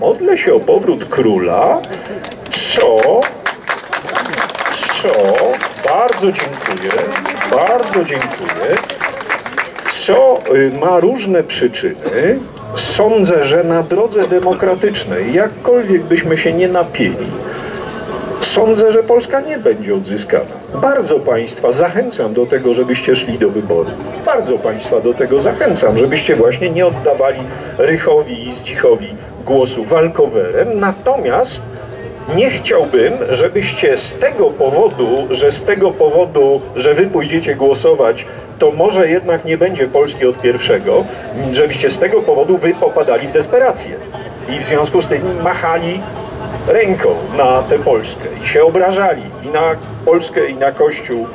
modlę się o powrót króla, co, co, bardzo dziękuję, bardzo dziękuję, co y, ma różne przyczyny. Sądzę, że na drodze demokratycznej, jakkolwiek byśmy się nie napieli, sądzę, że Polska nie będzie odzyskana. Bardzo Państwa zachęcam do tego, żebyście szli do wyboru. Bardzo Państwa do tego zachęcam, żebyście właśnie nie oddawali Rychowi i Zdzichowi głosu walkowerem. Natomiast nie chciałbym, żebyście z tego powodu, że z tego powodu, że wy pójdziecie głosować, to może jednak nie będzie Polski od pierwszego, żebyście z tego powodu wy popadali w desperację. I w związku z tym machali ręką na tę Polskę i się obrażali i na Polskę i na Kościół,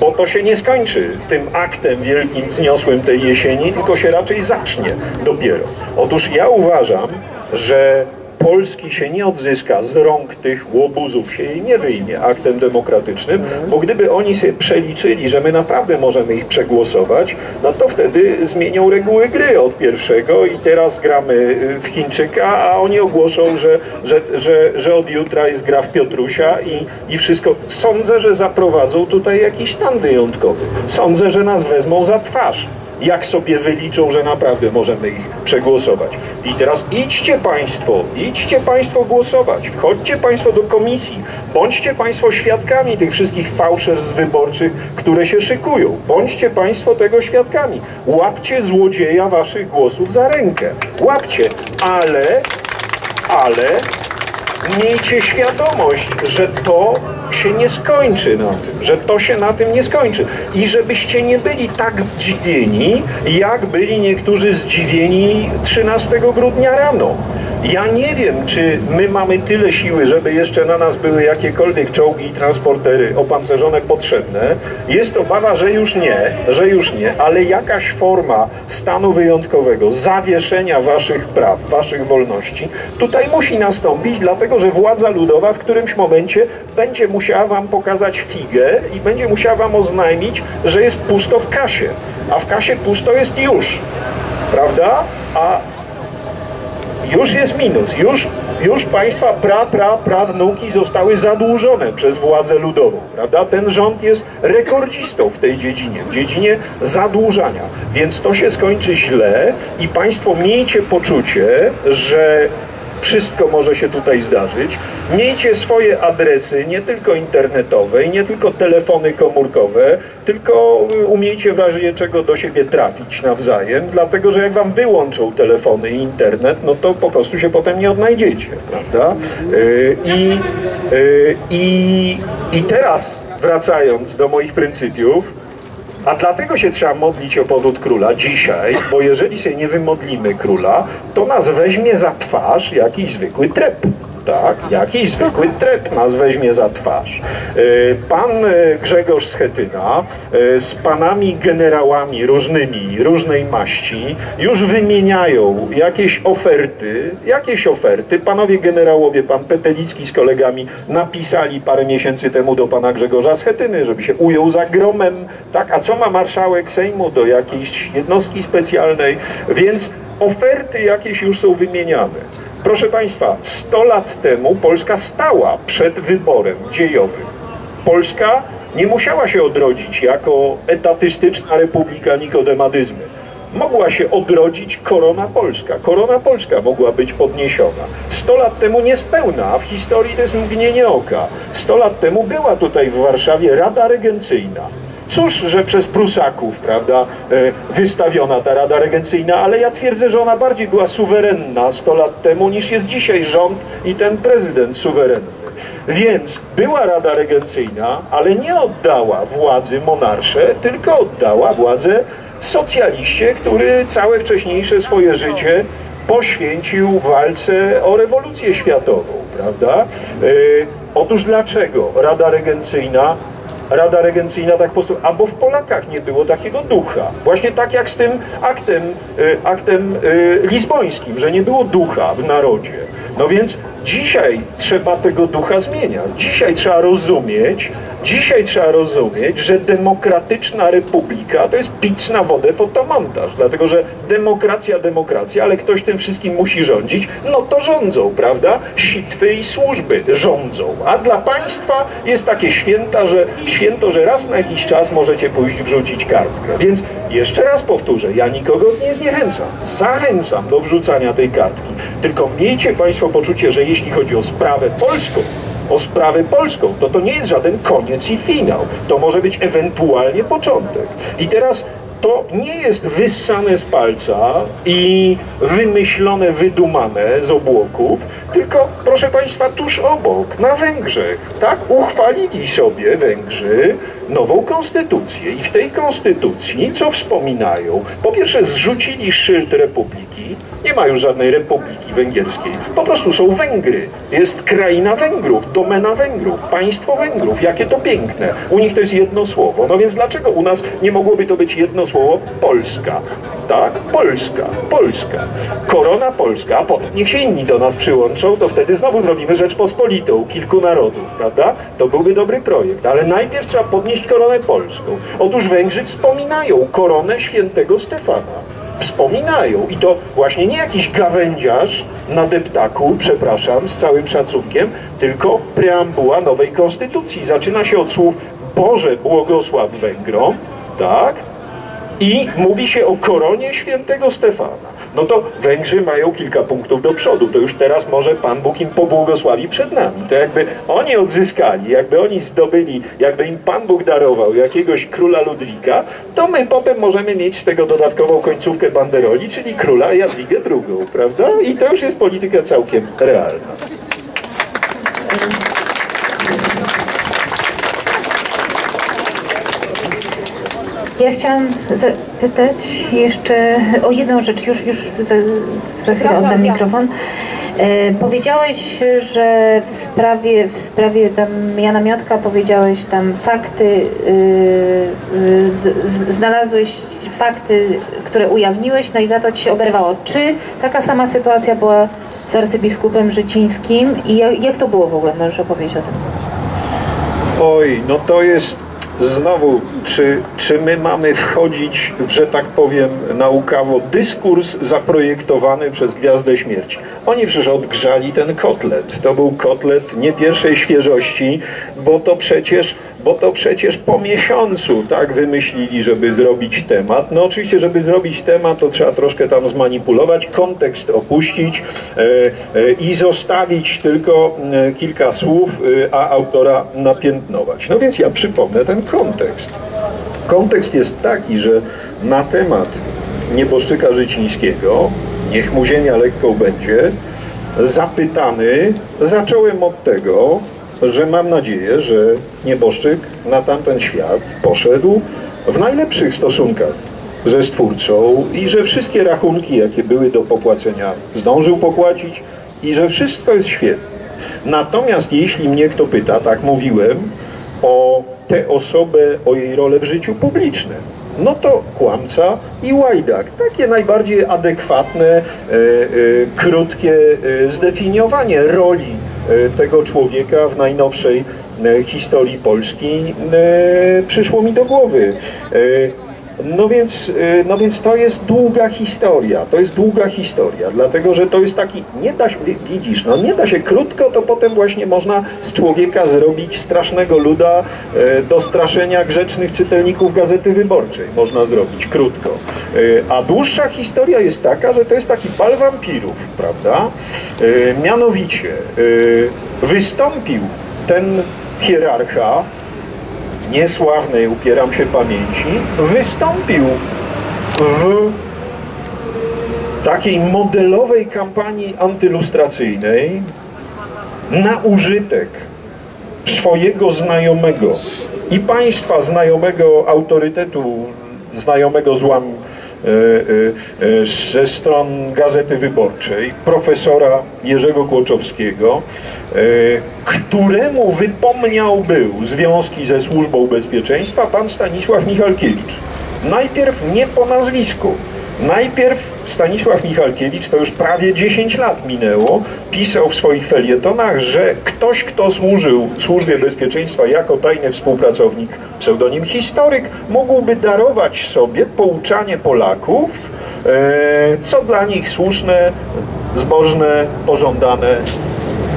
bo to się nie skończy tym aktem wielkim, wzniosłym tej jesieni, tylko się raczej zacznie dopiero. Otóż ja uważam, że Polski się nie odzyska z rąk tych łobuzów, się jej nie wyjmie aktem demokratycznym, bo gdyby oni sobie przeliczyli, że my naprawdę możemy ich przegłosować, no to wtedy zmienią reguły gry od pierwszego i teraz gramy y, w Chińczyka, a oni ogłoszą, że, że, że, że od jutra jest gra w Piotrusia i, i wszystko. Sądzę, że zaprowadzą tutaj jakiś stan wyjątkowy. Sądzę, że nas wezmą za twarz jak sobie wyliczą, że naprawdę możemy ich przegłosować. I teraz idźcie Państwo, idźcie Państwo głosować, wchodźcie Państwo do komisji, bądźcie Państwo świadkami tych wszystkich fałszerstw wyborczych, które się szykują. Bądźcie Państwo tego świadkami. Łapcie złodzieja Waszych głosów za rękę. Łapcie, ale, ale miejcie świadomość, że to się nie skończy na tym, że to się na tym nie skończy. I żebyście nie byli tak zdziwieni, jak byli niektórzy zdziwieni 13 grudnia rano. Ja nie wiem, czy my mamy tyle siły, żeby jeszcze na nas były jakiekolwiek czołgi i transportery opancerzone potrzebne. Jest obawa, że już nie, że już nie, ale jakaś forma stanu wyjątkowego, zawieszenia waszych praw, waszych wolności, tutaj musi nastąpić, dlatego że władza ludowa w którymś momencie będzie musiała wam pokazać figę i będzie musiała wam oznajmić, że jest pusto w kasie. A w kasie pusto jest już. Prawda? A już jest minus, już, już państwa pra, pra, prawnuki zostały zadłużone przez władzę ludową, prawda? Ten rząd jest rekordzistą w tej dziedzinie, w dziedzinie zadłużania, więc to się skończy źle i państwo miejcie poczucie, że wszystko może się tutaj zdarzyć. Miejcie swoje adresy, nie tylko internetowe i nie tylko telefony komórkowe, tylko umiejcie w razie czego do siebie trafić nawzajem, dlatego że jak wam wyłączą telefony i internet, no to po prostu się potem nie odnajdziecie, prawda? Y, I, y, i, i teraz wracając do moich pryncypiów, a dlatego się trzeba modlić o powrót króla dzisiaj, bo jeżeli sobie nie wymodlimy króla, to nas weźmie za twarz jakiś zwykły trep tak? Jakiś zwykły trep nas weźmie za twarz. Y, pan y, Grzegorz Schetyna y, z panami generałami różnymi, różnej maści już wymieniają jakieś oferty, jakieś oferty. Panowie generałowie, pan Petelicki z kolegami napisali parę miesięcy temu do pana Grzegorza Schetyny, żeby się ujął za gromem, tak? A co ma marszałek Sejmu do jakiejś jednostki specjalnej? Więc oferty jakieś już są wymieniane. Proszę Państwa, 100 lat temu Polska stała przed wyborem dziejowym. Polska nie musiała się odrodzić jako etatystyczna republika nikodemadyzmy. Mogła się odrodzić korona polska. Korona polska mogła być podniesiona. 100 lat temu niespełna, a w historii to jest mgnienie oka. 100 lat temu była tutaj w Warszawie Rada Regencyjna. Cóż, że przez Prusaków, prawda, e, wystawiona ta Rada Regencyjna, ale ja twierdzę, że ona bardziej była suwerenna 100 lat temu niż jest dzisiaj rząd i ten prezydent suwerenny. Więc była Rada Regencyjna, ale nie oddała władzy monarsze, tylko oddała władzę socjaliście, który całe wcześniejsze swoje życie poświęcił walce o rewolucję światową, prawda? Yy, otóż dlaczego Rada Regencyjna Rada Regencyjna tak po prostu, albo w Polakach nie było takiego ducha. Właśnie tak jak z tym aktem, y, aktem y, lizbońskim, że nie było ducha w narodzie. No więc dzisiaj trzeba tego ducha zmieniać. Dzisiaj trzeba rozumieć, Dzisiaj trzeba rozumieć, że demokratyczna republika to jest pic na wodę fotomontaż, dlatego że demokracja, demokracja, ale ktoś tym wszystkim musi rządzić, no to rządzą, prawda? Sitwy i służby rządzą, a dla państwa jest takie święta, że święto, że raz na jakiś czas możecie pójść wrzucić kartkę. Więc jeszcze raz powtórzę, ja nikogo nie zniechęcam, zachęcam do wrzucania tej kartki, tylko miejcie państwo poczucie, że jeśli chodzi o sprawę polską, o sprawę polską, to to nie jest żaden koniec i finał. To może być ewentualnie początek. I teraz to nie jest wyssane z palca i wymyślone, wydumane z obłoków, tylko, proszę Państwa, tuż obok, na Węgrzech, tak, uchwalili sobie Węgrzy nową konstytucję i w tej konstytucji, co wspominają, po pierwsze zrzucili szyld republiki, nie ma już żadnej republiki węgierskiej, po prostu są Węgry, jest kraina Węgrów, domena Węgrów, państwo Węgrów, jakie to piękne, u nich to jest jedno słowo, no więc dlaczego u nas nie mogłoby to być jedno słowo? Polska, tak, Polska, Polska, korona Polska, a potem niech się inni do nas przyłączą, to wtedy znowu zrobimy Rzeczpospolitą, kilku narodów, prawda, to byłby dobry projekt, ale najpierw trzeba podnieść koronę polską, otóż Węgrzy wspominają koronę świętego Stefana, wspominają. I to właśnie nie jakiś gawędziarz na deptaku, przepraszam, z całym szacunkiem, tylko preambuła nowej konstytucji. Zaczyna się od słów Boże błogosław Węgrom, tak? I mówi się o koronie świętego Stefana. No to Węgrzy mają kilka punktów do przodu. To już teraz może Pan Bóg im pobłogosławi przed nami. To jakby oni odzyskali, jakby oni zdobyli, jakby im Pan Bóg darował jakiegoś króla Ludwika, to my potem możemy mieć z tego dodatkową końcówkę banderoli, czyli króla Jadwigę II, prawda? I to już jest polityka całkiem realna. Ja chciałam zapytać jeszcze o jedną rzecz, już, już za, za chwilę oddam mikrofon. E, powiedziałeś, że w sprawie, w sprawie tam Jana Miotka powiedziałeś tam fakty, y, y, znalazłeś fakty, które ujawniłeś, no i za to ci się oberwało. Czy taka sama sytuacja była z arcybiskupem Życińskim i jak, jak to było w ogóle? Możesz opowiedzieć o tym? Oj, no to jest znowu, czy, czy my mamy wchodzić, że tak powiem, naukawo, dyskurs zaprojektowany przez Gwiazdę Śmierci. Oni przecież odgrzali ten kotlet. To był kotlet nie pierwszej świeżości, bo to przecież bo to przecież po miesiącu tak wymyślili, żeby zrobić temat. No oczywiście, żeby zrobić temat, to trzeba troszkę tam zmanipulować, kontekst opuścić e, e, i zostawić tylko e, kilka słów, a autora napiętnować. No więc ja przypomnę ten kontekst. Kontekst jest taki, że na temat nieboszczyka życińskiego, niech mu ziemia lekką będzie, zapytany, zacząłem od tego, że mam nadzieję, że nieboszczyk na tamten świat poszedł w najlepszych stosunkach ze Stwórcą i że wszystkie rachunki, jakie były do popłacenia, zdążył popłacić i że wszystko jest świetne. Natomiast jeśli mnie kto pyta, tak mówiłem, o tę osobę, o jej rolę w życiu publicznym, no to kłamca i łajdak. Takie najbardziej adekwatne, e, e, krótkie e, zdefiniowanie roli tego człowieka w najnowszej e, historii Polski e, przyszło mi do głowy. No więc, e, no więc to jest długa historia, to jest długa historia, dlatego że to jest taki, nie da się, wi- widzisz, no nie da się krótko, to potem właśnie można z człowieka zrobić strasznego luda e, do straszenia grzecznych czytelników Gazety Wyborczej, można zrobić krótko. E, A dłuższa historia jest taka, że to jest taki bal wampirów, prawda? Mianowicie wystąpił ten hierarcha, niesławnej, upieram się pamięci, wystąpił w takiej modelowej kampanii antylustracyjnej na użytek swojego znajomego i państwa znajomego autorytetu, znajomego złam ze stron Gazety Wyborczej, profesora Jerzego Kłoczowskiego, e, któremu wypomniał był związki ze Służbą Bezpieczeństwa pan Stanisław Michalkiewicz. Najpierw nie po nazwisku, Najpierw Stanisław Michalkiewicz, to już prawie 10 lat minęło, pisał w swoich felietonach, że ktoś, kto służył Służbie Bezpieczeństwa jako tajny współpracownik, pseudonim historyk, mógłby darować sobie pouczanie Polaków, e, co dla nich słuszne, zbożne, pożądane.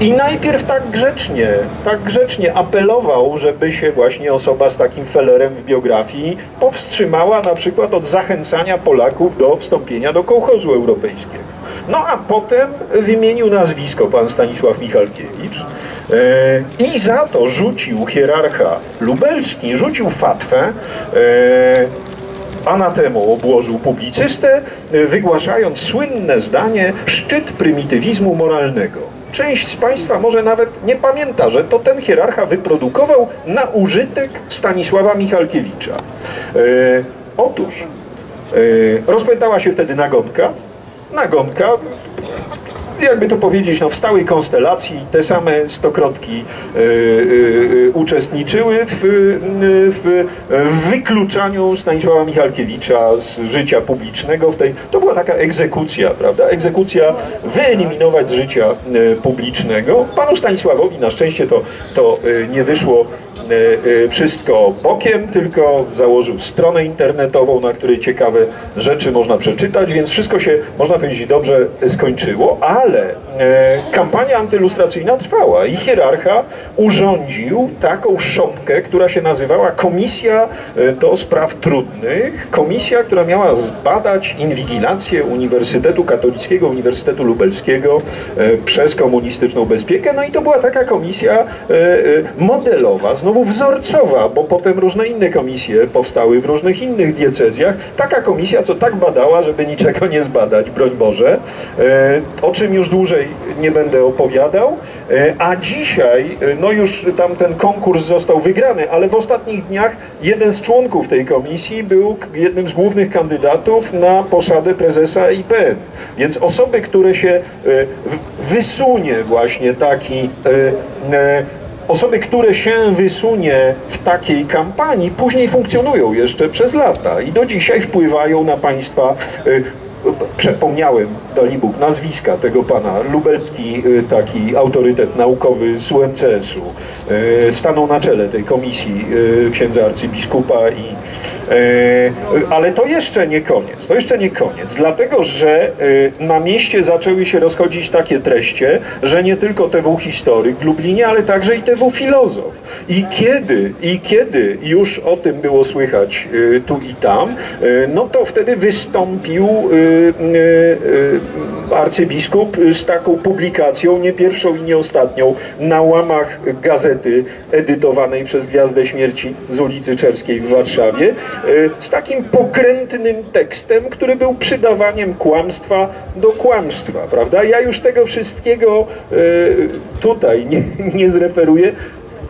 I najpierw tak grzecznie, tak grzecznie apelował, żeby się właśnie osoba z takim felerem w biografii powstrzymała na przykład od zachęcania Polaków do wstąpienia do kołchozu europejskiego. No a potem wymienił nazwisko pan Stanisław Michalkiewicz e, i za to rzucił hierarcha lubelski, rzucił fatwę e, anatemą obłożył publicystę, y, wygłaszając słynne zdanie szczyt prymitywizmu moralnego. Część z Państwa może nawet nie pamięta, że to ten hierarcha wyprodukował na użytek Stanisława Michalkiewicza. E, otóż e, rozpętała się wtedy nagonka. Nagonka jakby to powiedzieć, no, w stałej konstelacji te same stokrotki e, e, uczestniczyły w, w, w wykluczaniu Stanisława Michalkiewicza z życia publicznego. W tej, to była taka egzekucja, prawda? Egzekucja wyeliminować z życia e, publicznego. Panu Stanisławowi na szczęście to, to e, nie wyszło e, e, wszystko bokiem, tylko założył stronę internetową, na której ciekawe rzeczy można przeczytać, więc wszystko się, można powiedzieć, dobrze skończyło, ale e, kampania antylustracyjna trwała i hierarcha urządził taką szopkę, która się nazywała Komisja e, do Spraw Trudnych, komisja, która miała zbadać inwigilację Uniwersytetu Katolickiego, Uniwersytetu Lubelskiego e, przez komunistyczną bezpiekę, no i to była taka komisja modelowa, znowu wzorcowa, bo potem różne inne komisje powstały w różnych innych diecezjach. Taka komisja, co tak badała, żeby niczego nie zbadać, broń Boże, o czym już dłużej nie będę opowiadał, e, a dzisiaj, e, no już tam ten konkurs został wygrany, ale w ostatnich dniach jeden z członków tej komisji był jednym z głównych kandydatów na posadę prezesa IPN. Więc osoby, które się e, wysunie właśnie taki Osoby, które się wysunie w takiej kampanii, później funkcjonują jeszcze przez lata i do dzisiaj wpływają na państwa. Przepomniałem, Dalibóg, nazwiska tego pana, lubelski y, taki autorytet naukowy z UMCS-u, y, stanął na czele tej komisji y, księdza arcybiskupa i ale to jeszcze nie koniec, to jeszcze nie koniec, dlatego że na mieście zaczęły się rozchodzić takie treści, że nie tylko TW historyk w Lublinie, ale także i TW filozof. I kiedy, i kiedy już o tym było słychać tu i tam, no to wtedy wystąpił arcybiskup z taką publikacją, nie pierwszą i nie ostatnią, na łamach gazety edytowanej przez Gwiazdę Śmierci z ulicy Czerskiej w Warszawie, y, z takim pokrętnym tekstem, który był przydawaniem kłamstwa do kłamstwa, prawda? Ja już tego wszystkiego tutaj nie, nie zreferuję.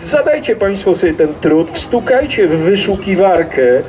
Zadajcie Państwo sobie ten trud, wstukajcie w wyszukiwarkę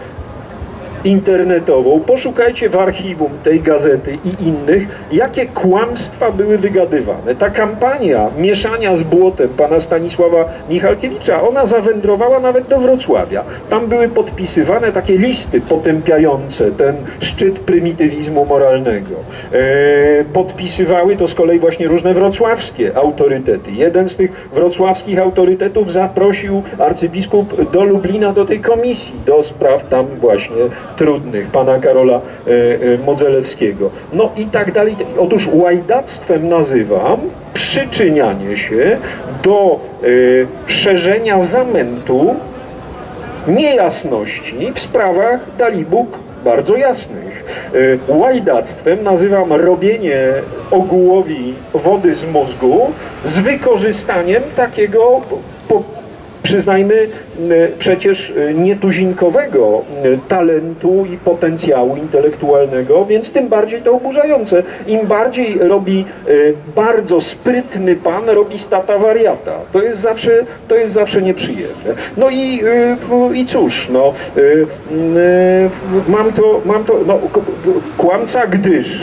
internetową, poszukajcie w archiwum tej gazety i innych, jakie kłamstwa były wygadywane. Ta kampania mieszania z błotem pana Stanisława Michalkiewicza, ona zawędrowała nawet do Wrocławia. Tam były podpisywane takie listy potępiające ten szczyt prymitywizmu moralnego. E, podpisywały to z kolei właśnie różne wrocławskie autorytety. Jeden z tych wrocławskich autorytetów zaprosił arcybiskup do Lublina do tej komisji, do spraw tam właśnie trudnych, pana Karola e, e, Modzelewskiego. No i tak dalej. Otóż łajdactwem nazywam przyczynianie się do e, szerzenia zamętu, niejasności w sprawach Dalibóg bardzo jasnych. Łajdactwem nazywam robienie ogółowi wody z mózgu z wykorzystaniem takiego po, przyznajmy, przecież e, nietuzinkowego talentu i potencjału intelektualnego, więc tym bardziej to oburzające. Im bardziej robi e, bardzo sprytny pan, robi stata wariata. To jest zawsze, to jest zawsze nieprzyjemne. No i, e, i cóż, no, mam to, mam to, no, kłamca gdyż